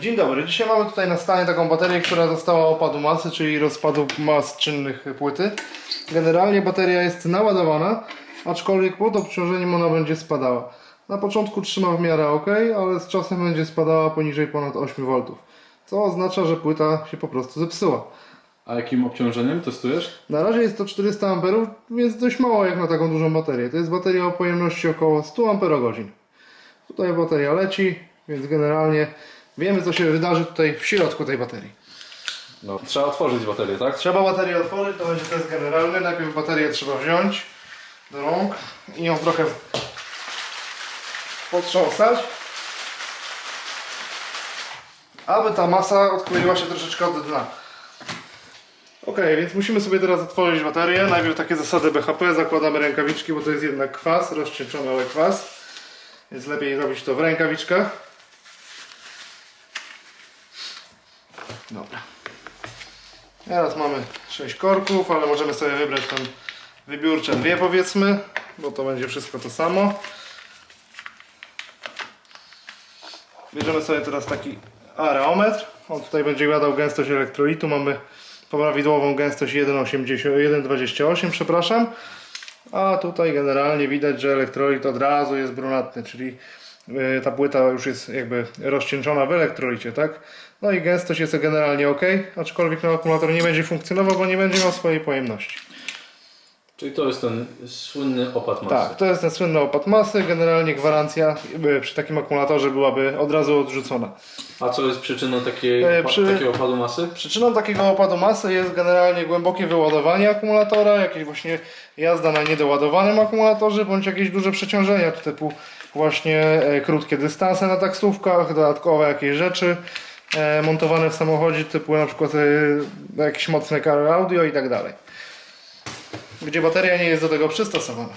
Dzień dobry, dzisiaj mamy tutaj na stanie taką baterię, która została opadu masy, czyli rozpadu mas czynnych płyty. Generalnie bateria jest naładowana, aczkolwiek pod obciążeniem ona będzie spadała. Na początku trzyma w miarę ok, ale z czasem będzie spadała poniżej ponad 8 V. Co oznacza, że płyta się po prostu zepsuła. A jakim obciążeniem testujesz? Na razie jest to 400 A, więc dość mało jak na taką dużą baterię. To jest bateria o pojemności około 100 Ah. Tutaj bateria leci, więc generalnie wiemy co się wydarzy tutaj w środku tej baterii. No. Trzeba otworzyć baterię, tak? Trzeba baterię otworzyć, to będzie test generalny. Najpierw baterię trzeba wziąć do rąk i ją trochę potrząsać. Aby ta masa odkleiła się troszeczkę od dna. Ok, więc musimy sobie teraz otworzyć baterię. Najpierw takie zasady BHP, zakładamy rękawiczki, bo to jest jednak kwas, rozcieńczony kwas. Więc lepiej robić to w rękawiczkach. Dobra. Teraz mamy 6 korków, ale możemy sobie wybrać tam wybiórcze dwie powiedzmy, bo to będzie wszystko to samo. Bierzemy sobie teraz taki areometr. On tutaj będzie badał gęstość elektrolitu. Mamy prawidłową gęstość 1,80 1,28 przepraszam. A tutaj generalnie widać, że elektrolit od razu jest brunatny, czyli ta płyta już jest jakby rozcieńczona w elektrolicie, tak? No i gęstość jest generalnie ok, aczkolwiek no, akumulator nie będzie funkcjonował, bo nie będzie miał swojej pojemności. Czyli to jest ten słynny opad masy. Tak, to jest ten słynny opad masy. Generalnie gwarancja przy takim akumulatorze byłaby od razu odrzucona. A co jest przyczyną takiej, E, przy- takiego opadu masy? Przyczyną takiego opadu masy jest generalnie głębokie wyładowanie akumulatora, jakieś właśnie jazda na niedoładowanym akumulatorze, bądź jakieś duże przeciążenia typu właśnie e, krótkie dystanse na taksówkach, dodatkowe jakieś rzeczy e, montowane w samochodzie typu na przykład e, jakieś mocne kary audio i tak dalej. Gdzie bateria nie jest do tego przystosowana.